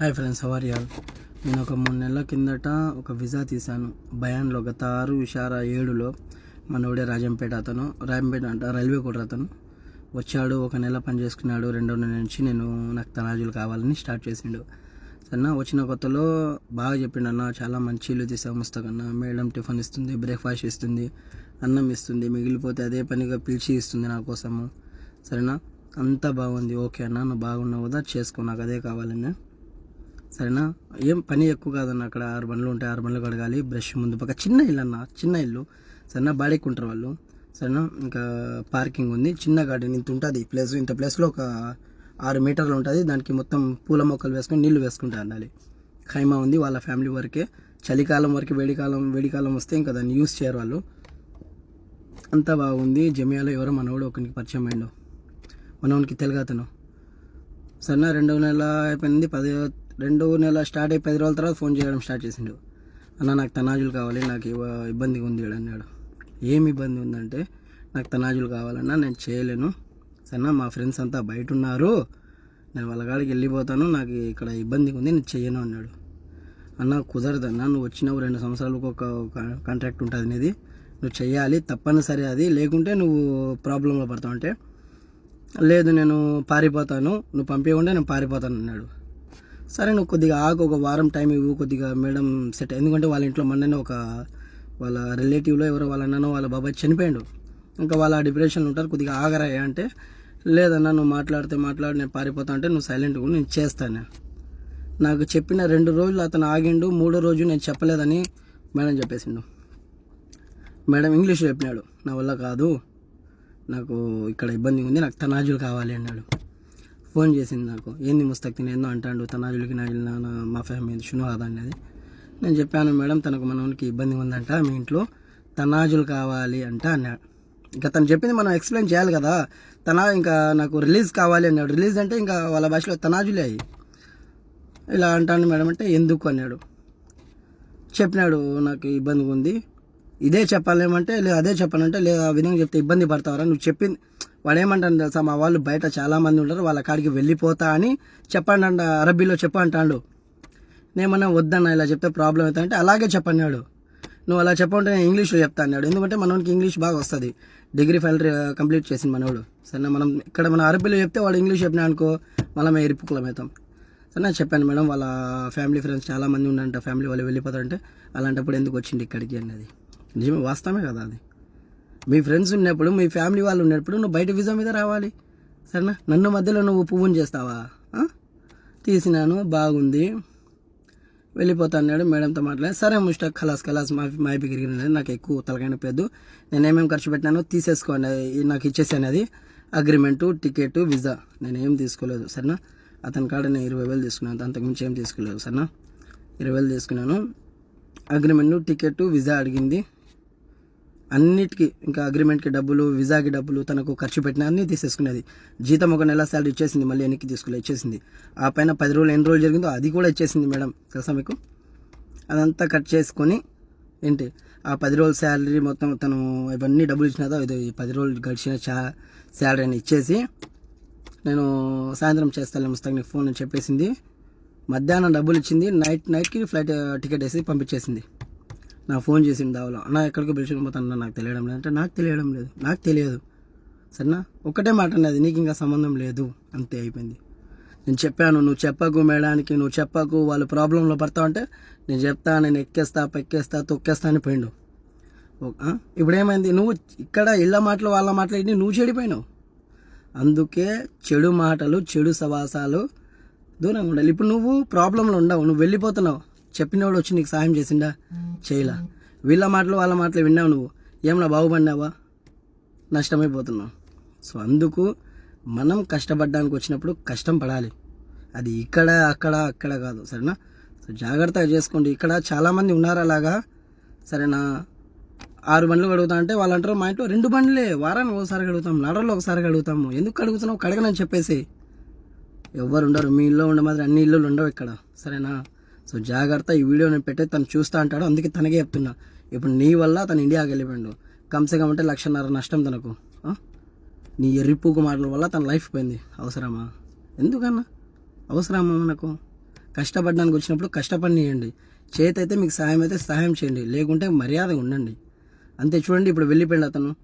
Hi friends hour y'all నేను ఒక మూడు నెలల కిందట ఒక వీసా తీశాను. భయాన్లో గత ఆరు విషార ఏడులో మనోడే రాజంపేట అతను రాజంపేట అంట రైల్వే కూడా అతను వచ్చాడు ఒక నెల పని చేసుకున్నాడు రెండో నెల నుంచి నేను నాకు తనాజులు కావాలని స్టార్ట్ చేసిండు. సరేనా? వచ్చిన కొత్తలో బాగా చెప్పిండు అన్న చాలా మంచి ఇల్లు తీసావు ముస్తకన్న మేడం టిఫిన్ ఇస్తుంది బ్రేక్ఫాస్ట్ ఇస్తుంది అన్నం ఇస్తుంది మిగిలిపోతే అదే పనిగా పిలిచి ఇస్తుంది నా కోసము. సరేనా? అంతా బాగుంది ఓకే అన్న నువ్వు బాగున్నావు కదా చేసుకో నాకు అదే కావాలన్నా. సరేనా? ఏం పని ఎక్కువ కాదన్న అక్కడ ఆరు బండ్లు ఉంటాయి ఆరు బండ్లు కడగాలి బ్రష్ ముందు పక్క చిన్న ఇల్లు అన్న చిన్న ఇల్లు. సరేనా? బాడీకి ఉంటారు వాళ్ళు. సరేనా? ఇంకా పార్కింగ్ ఉంది. చిన్న గార్డెన్ ఇంత ఉంటుంది. ప్లేస్ ఇంత ప్లేస్లో ఒక ఆరు మీటర్లు ఉంటుంది. దానికి మొత్తం పూల మొక్కలు వేసుకొని నీళ్ళు వేసుకుంటా ఉండాలి ఖైమా ఉంది వాళ్ళ ఫ్యామిలీ వరకే. చలికాలం వరకు వేడికాలం వేడికాలం వస్తే ఇంకా దాన్ని యూస్ చేయరు వాళ్ళు. అంతా బాగుంది. జమియాలో ఎవరో మనవాడు ఒకరికి పరిచయం అయిండు. మనవానికి తెలుగు అతను. సరేనా? రెండవ నెల అయిపోయింది. పదో రెండు నెల స్టార్ట్ అయ్యి పది రోజుల తర్వాత ఫోన్ చేయడం స్టార్ట్ చేసిండు. అన్న నాకు తనాజులు కావాలి నాకు ఇబ్బందిగా ఉంది అన్నాడు. ఏమి ఇబ్బంది ఉందంటే నాకు తనాజులు కావాలన్నా నేను చేయలేను. సరేనా మా ఫ్రెండ్స్ అంతా బయట ఉన్నారు నేను వాళ్ళ కాడికి వెళ్ళిపోతాను నాకు ఇక్కడ ఇబ్బందిగా ఉంది నేను చేయను అన్నాడు. అన్న కుదరదన్నా నువ్వు వచ్చినావు రెండు సంవత్సరాలకు ఒక కాంట్రాక్ట్ ఉంటుంది నీది. నువ్వు చేయాలి తప్పనిసరి అది. లేకుంటే నువ్వు ప్రాబ్లంలో పడతావు అంటే లేదు నేను పారిపోతాను. నువ్వు పంపించకుండా నేను పారిపోతాను అన్నాడు. సరే నువ్వు కొద్దిగా ఆగు ఒక వారం టైం ఇవ్వు కొద్దిగా మేడం సెట్ ఎందుకంటే వాళ్ళ ఇంట్లో మొన్ననే ఒక వాళ్ళ రిలేటివ్లో ఎవరో వాళ్ళ అన్ననో వాళ్ళ బాబాయ్ చనిపోయాడు. ఇంకా వాళ్ళ డిప్రెషన్లో ఉంటారు కొద్దిగా ఆగరాయా అంటే లేదన్నా నువ్వు మాట్లాడితే మాట్లాడి నేను పారిపోతా అంటే నువ్వు సైలెంట్గా కూడా నేను చేస్తాను. నాకు చెప్పిన రెండు రోజులు అతను ఆగిండు మూడో రోజు నేను చెప్పలేదని మేడం చెప్పేసిండు. మేడం ఇంగ్లీష్లో చెప్పినాడు నా వల్ల కాదు నాకు ఇక్కడ ఇబ్బంది ఉంది నాకు తనాజులు కావాలి అన్నాడు. ఫోన్ చేసింది నాకు. ఏంది ముస్తక్ తిని ఏందో అంటాడు తనాజులకి నా ఇల్లు మా ఫ్యామిలీ షును అనేది నేను చెప్పాను మేడం తనకు మనకి ఇబ్బంది ఉందంట మీ ఇంట్లో తనాజులు కావాలి అంట అన్నాడు ఇంకా తను చెప్పింది మనం ఎక్స్ప్లెయిన్ చేయాలి కదా తన ఇంకా నాకు రిలీజ్ కావాలి అన్నాడు. రిలీజ్ అంటే ఇంకా వాళ్ళ భాషలో తనాజులే అయ్యి ఇలా అంటాను మేడం అంటే ఎందుకు? అన్నాడు. చెప్పినాడు నాకు ఇబ్బందిగా ఉంది ఇదే చెప్పాలేమంటే లేదు అదే చెప్పాలంటే లేదు ఆ విధంగా చెప్తే ఇబ్బంది పడతావరా? నువ్వు చెప్పింది వాడు ఏమంటాను తెలుసా? మా వాళ్ళు బయట చాలామంది ఉంటారు వాళ్ళ కాడికి వెళ్ళిపోతా అని చెప్పండి అంట అరబీలో చెప్ప అంటాడు నేమన్నా వద్దన్న ఇలా చెప్తే ప్రాబ్లం అవుతా అంటే అలాగే చెప్పన్నాడు. నువ్వు అలా చెప్పంటే నేను ఇంగ్లీష్లో చెప్తా అన్నాడు. ఎందుకంటే మనోనికి ఇంగ్లీష్ బాగా వస్తుంది. డిగ్రీ ఫైనల్ కంప్లీట్ చేసింది మనోడు. సరే మనం ఇక్కడ మన అరబీలో చెప్తే వాడు ఇంగ్లీష్ చెప్పినా అనుకో మనం ఎరుపుకులం ఇరుపుకులం అవుతాం సరే నేను చెప్పాను మేడం వాళ్ళ ఫ్యామిలీ ఫ్రెండ్స్ చాలామంది ఉండంట ఫ్యామిలీ వాళ్ళు వెళ్ళిపోతారంటే అలాంటప్పుడు ఎందుకు వచ్చింది ఇక్కడికి అన్నది. నిజమే వాస్తవమే కదా అది. మీ ఫ్రెండ్స్ ఉన్నప్పుడు మీ ఫ్యామిలీ వాళ్ళు ఉన్నప్పుడు నువ్వు బయట వీసా మీద రావాలి. సరేనా? నన్ను మధ్యలో నువ్వు పువ్వుని చేస్తావా? తీసినాను బాగుంది. వెళ్ళిపోతా అన్నాడు మేడంతో మాట్లాడి సరే ముస్టాక్ ఖలాస్ ఖలాస్ మా మా బిగిరిగినది నాకు ఎక్కువ తలకైన పెద్దు నేను ఏమేమి ఖర్చు పెట్టినానో తీసేసుకోండి. నాకు ఇచ్చేసాను అది అగ్రిమెంటు టికెట్ విజా నేను ఏం తీసుకోలేదు సరేనా? అతని కాడ నేను ఇరవై వేలు తీసుకున్నాను. అంతకుమించి ఏం తీసుకోలేదు సరేనా? ఇరవై వేలు తీసుకున్నాను. అగ్రిమెంట్ టికెట్ విజా అడిగింది. అన్నిటికీ ఇంకా అగ్రిమెంట్కి డబ్బులు వీసాకి డబ్బులు తనకు ఖర్చు పెట్టిన అన్నీ తీసేసుకునేది. జీతం ఒక నెల శాలరీ ఇచ్చేసింది మళ్ళీ వెనక్కి తీసుకుని ఇచ్చేసింది. ఆ పైన పది రోజులు ఎన్ని రోజులు జరిగిందో అది కూడా ఇచ్చేసింది మేడం. తెలుసా మీకు? అదంతా కట్ చేసుకొని ఏంటి? ఆ పది రోజుల శాలరీ మొత్తం తను ఇవన్నీ డబ్బులు ఇచ్చినదో ఇది పది రోజులు గడిచిన చా శాలరీని ఇచ్చేసి నేను సాయంత్రం చేస్తాను ముస్తాక్ నీకు ఫోన్ అని చెప్పేసింది. మధ్యాహ్నం డబ్బులు ఇచ్చింది నైట్ నైట్కి ఫ్లైట్ టికెట్ వేసి పంపించేసింది. నా ఫోన్ చేసింది దావలో. అన్న ఎక్కడికి పిలుచుకుని పోతాను నాకు తెలియడం లేదు. అంటే నాకు తెలియడం లేదు. నాకు తెలియదు. సరేనా? ఒకటే మాట అన్నది నీకు ఇంకా సంబంధం లేదు. అంతే అయిపోయింది. నేను చెప్పాను నువ్వు చెప్పకు మేడానికి నువ్వు చెప్పకు వాళ్ళు ప్రాబ్లంలో పడతావు అంటే నేను చెప్తా నేను ఎక్కేస్తా పెక్కేస్తా తొక్కేస్తా అని పోయిండు. ఓ- ఇప్పుడు ఏమైంది నువ్వు ఇక్కడ ఇళ్ళ మాటలు వాళ్ళ మాటలు నువ్వు చెడిపోయినావు. అందుకే చెడు మాటలు చెడు సవాసాలు దూరంగా ఉండాలి. ఇప్పుడు నువ్వు ప్రాబ్లంలో ఉండవు నువ్వు వెళ్ళిపోతున్నావు. చెప్పినవాడు వచ్చి నీకు సాయం చేసిండా? చేయలా. వీళ్ళ మాటలు వాళ్ళ మాటలు విన్నావు నువ్వు. ఏమన్నా బాగుపడినావా? నష్టమైపోతున్నావు. సో అందుకు మనం కష్టపడడానికి వచ్చినప్పుడు కష్టం పడాలి. అది ఇక్కడ అక్కడ అక్కడ కాదు. సరేనా? సో జాగ్రత్తగా చేసుకోండి. ఇక్కడ చాలామంది ఉన్నారు అలాగా. సరేనా? ఆరు బండ్లు కడుగుతా అంటే వాళ్ళు అంటారు మా ఇంట్లో రెండు బండ్లే. వారానికి ఒకసారి కడుగుతాం నడరలో ఒకసారి కడుగుతాము. ఎందుకు కడుగుతున్నావు? కడగనని చెప్పేసి. ఎవ్వరు ఉండరు. మీ ఇల్లు ఉండే మాదిరి అన్ని ఇల్లులు ఉండవు ఇక్కడ. సరేనా? సో జాగ్రత్త ఈ వీడియో నేను పెట్టే తను చూస్తా అంటాడు. అందుకే తనకే చెప్తున్నా. ఇప్పుడు నీ వల్ల తను ఇండియాకి వెళ్ళిపోయాడు. కమ్సే కమ్ అంటే లక్షన్నర నష్టం తనకు. నీ ఎర్రిపూకు మాటల వల్ల తన లైఫ్ పోయింది. అవసరమా? ఎందుకన్నా? అవసరమా మనకు? కష్టపడడానికి వచ్చినప్పుడు కష్టపడినియండి. చేతైతే అయితే మీకు సహాయం అయితే సహాయం చేయండి. లేకుంటే మర్యాద ఉండండి. అంతే చూడండి ఇప్పుడు వెళ్ళిపోయాడు అతను.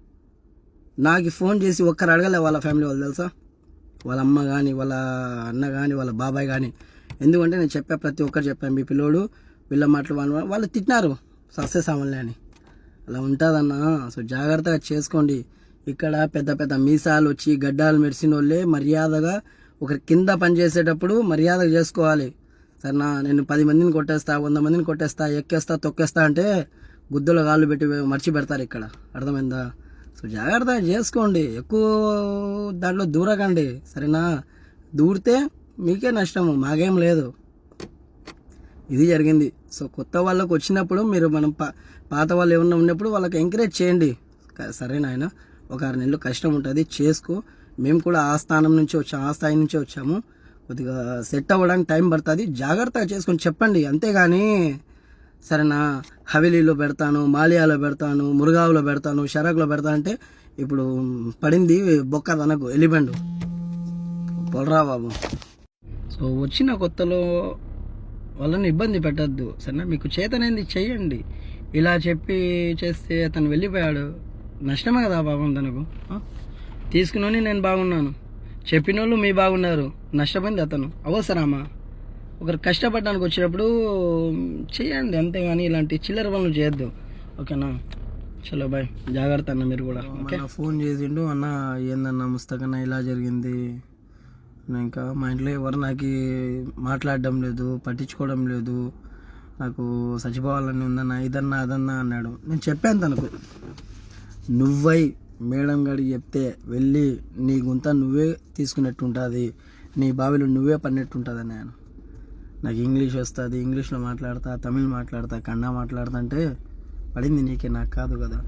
నాకు ఫోన్ చేసి ఒక్కరు అడగలే వాళ్ళ ఫ్యామిలీ వాళ్ళు తెలుసా? వాళ్ళ అమ్మ కానీ వాళ్ళ అన్న కానీ వాళ్ళ బాబాయ్ కానీ ఎందుకంటే నేను చెప్పా ప్రతి ఒక్కరు చెప్పాను. మీ పిల్లోడు వీళ్ళ మాటలు వాళ్ళు వాళ్ళు తిట్టినారు. సస్యసామల్ని అని. అలా ఉంటుందన్నా. సో జాగ్రత్తగా చేసుకోండి. ఇక్కడ పెద్ద పెద్ద మీసాలు వచ్చి గడ్డాలు మెరిసిన వాళ్ళే మర్యాదగా ఒకరి కింద పని చేసేటప్పుడు మర్యాదగా చేసుకోవాలి. సరేనా? నేను పది మందిని కొట్టేస్తా వంద మందిని కొట్టేస్తా ఎక్కేస్తా తొక్కేస్తా అంటే గుద్దుల కాళ్ళు పెట్టి మర్చి పెడతారు ఇక్కడ. అర్థమైందా? సో జాగ్రత్తగా చేసుకోండి. ఎక్కువ దాంట్లో దూరకండి. సరేనా? దూరితే మీకే నష్టము మాకేం లేదు. ఇది జరిగింది. సో కొత్త వాళ్ళకు వచ్చినప్పుడు మీరు మనం పా పాత వాళ్ళు ఏమన్నా ఉన్నప్పుడు వాళ్ళకి ఎంకరేజ్ చేయండి. సరే నాయన ఒక ఆరు నెలలు కష్టం ఉంటుంది చేసుకో. మేము కూడా ఆ స్థానం నుంచి వచ్చాము ఆ స్థాయి నుంచి వచ్చాము. కొద్దిగా సెట్ అవ్వడానికి టైం పడుతుంది. జాగ్రత్తగా చేసుకొని చెప్పండి. అంతేగాని సరేనా హవేలీలో పెడతాను మాలియాలో పెడతాను మురుగావులో పెడతాను షరాకులో పెడతాను అంటే ఇప్పుడు పడింది బొక్క తనకు ఎలిబండు పొలరా బాబు. సో వచ్చిన కొత్తలో వాళ్ళని ఇబ్బంది పెట్టద్దు సరేనా? మీకు చేతనైంది చెయ్యండి. ఇలా చెప్పి చేస్తే అతను వెళ్ళిపోయాడు. నష్టమే కదా పాపం తనకు? తీసుకుని నేను బాగున్నాను. చెప్పిన వాళ్ళు మీ బాగున్నారు. నష్టపోయింది అతను. అవసరమా? ఒకరు కష్టపడడానికి వచ్చినప్పుడు చేయండి అంతేగాని ఇలాంటి చిల్లర పనులు చేయొద్దు. ఓకేనా? చలో బాయ్. జాగ్రత్త అన్న మీరు కూడా. ఓకే? ఫోన్ చేసిండు అన్న ఏందన్న ముస్తకన్న ఇలా జరిగింది? ఇంకా మా ఇంట్లో ఎవరు నాకు మాట్లాడడం లేదు పట్టించుకోవడం లేదు. నాకు చచ్చిపోవాలని ఉందన్న ఇదన్నా అదన్నా అన్నాడు. నేను చెప్పాను తనకు నువ్వై మేడం గారికి చెప్తే వెళ్ళి నీ గుంత నువ్వే తీసుకున్నట్టు ఉంటుంది నీ బావిలో నువ్వే పడినట్టు ఉంటుంది నేను నాకు ఇంగ్లీష్ వస్తుంది ఇంగ్లీష్లో మాట్లాడతా తమిళ్ మాట్లాడతా కన్నడ మాట్లాడతా అంటే పడింది నీకే నాకు కాదు కదా.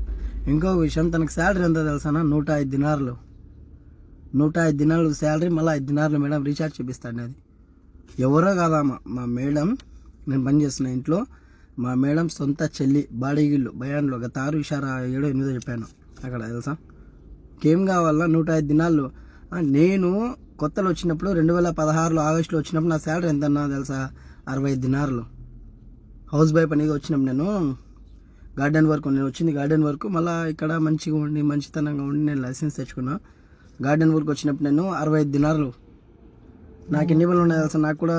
ఇంకో విషయం తనకు శాలరీ ఎంత తెలుసానా నూట ఐదు దినారులు. నూట ఐదు దినాలు శాలరీ మళ్ళీ ఐదు దినార్లు మేడం రీఛార్జ్ చేపిస్తాను అది. ఎవరో కాదా మా మేడం నేను పని చేస్తున్న ఇంట్లో మా మేడం సొంత చెల్లి బాడీగిళ్ళు బయాన్లో గత ఆరు ఇషారా ఏడో ఎనిమిదో చెప్పాను. అక్కడ తెలుసా? ఏం కావాలా? నూట ఐదు దినాల్లో నేను కొత్తలో వచ్చినప్పుడు రెండు వేల పదహారులో ఆగస్టులో వచ్చినప్పుడు నా శాలరీ ఎంత అన్నా తెలుసా? అరవై ఐదు దినార్లు. హౌస్ బై పనిగా వచ్చినప్పుడు నేను గార్డెన్ వర్క్ నేను వచ్చింది గార్డెన్ వర్క్ మళ్ళీ ఇక్కడ మంచిగా ఉండి మంచితనంగా ఉండి నేను లైసెన్స్ తెచ్చుకున్నా. గార్డెన్ ఊరికి వచ్చినప్పుడు నేను అరవై ఐదు దినారులు. నాకు ఎన్ని బండ్లు ఉన్నాయి తెలుసా? నాకు కూడా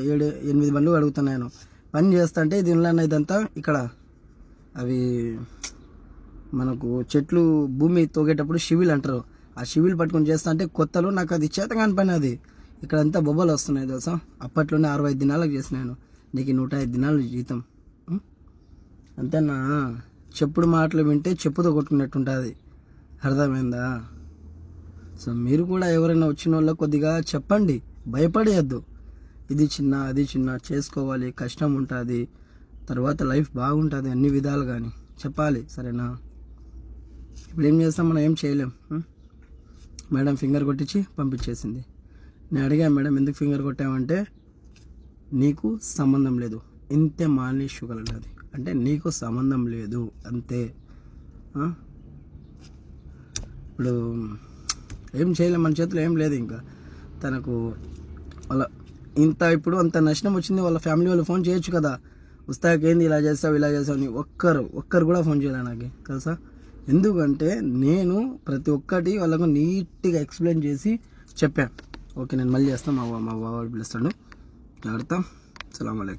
ఏడు ఎనిమిది బండ్లు అడుగుతున్నాను పని చేస్తా అంటే దీనిలో ఇదంతా ఇక్కడ. అవి మనకు చెట్లు భూమి తోగేటప్పుడు షివిల్ అంటారు. ఆ షివిల్ పట్టుకొని చేస్తా అంటే కొత్తలో నాకు అది చేతగాని పని అది. ఇక్కడ అంతా బొబ్బలు వస్తున్నాయి తెలుసా? అప్పట్లోనే అరవై ఐదు దినాలకు చేసినాను నీకు నూట ఐదు దినాలు జీతం. అంతేనా? చెప్పుడు మాటలు వింటే చెప్పుతో కొట్టుకున్నట్టు ఉంటుంది. అర్థమైందా? సో మీరు కూడా ఎవరైనా వచ్చిన వాళ్ళకి కొద్దిగా చెప్పండి. భయపడేయద్దు. ఇది చిన్న అది చిన్న చేసుకోవాలి కష్టం ఉంటుంది. తర్వాత లైఫ్ బాగుంటుంది అన్ని విధాలు కానీ చెప్పాలి సరేనా? ఇప్పుడు ఏం చేస్తాం? మనం ఏం చేయలేం. మేడం ఫింగర్ కొట్టించి పంపించేసింది. నేను అడిగా మేడం ఎందుకు ఫింగర్ కొట్టామంటే నీకు సంబంధం లేదు. ఇంతే మాలిష్ షుగర్ అన్నది. అంటే నీకు సంబంధం లేదు. అంతే. ఇప్పుడు ఏం చేయలేం మన చేతిలో ఏం లేదు ఇంకా. తనకు వాళ్ళ ఇంత ఇప్పుడు అంత నష్టం వచ్చింది వాళ్ళ ఫ్యామిలీ వాళ్ళు ఫోన్ చేయొచ్చు కదా. ఉస్తాకి ఏంది ఇలా చేస్తావు ఇలా చేస్తావు అని ఒక్కరు ఒక్కరు కూడా ఫోన్ చేయలే నాకు తెలుసా? ఎందుకంటే నేను ప్రతి ఒక్కటి వాళ్ళకు నీట్గా ఎక్స్ప్లెయిన్ చేసి చెప్పాను ఓకే నేను మళ్ళీ చేస్తాను మా మా బాబా పిలుస్తాడు. జాగ్రత్త. సలాం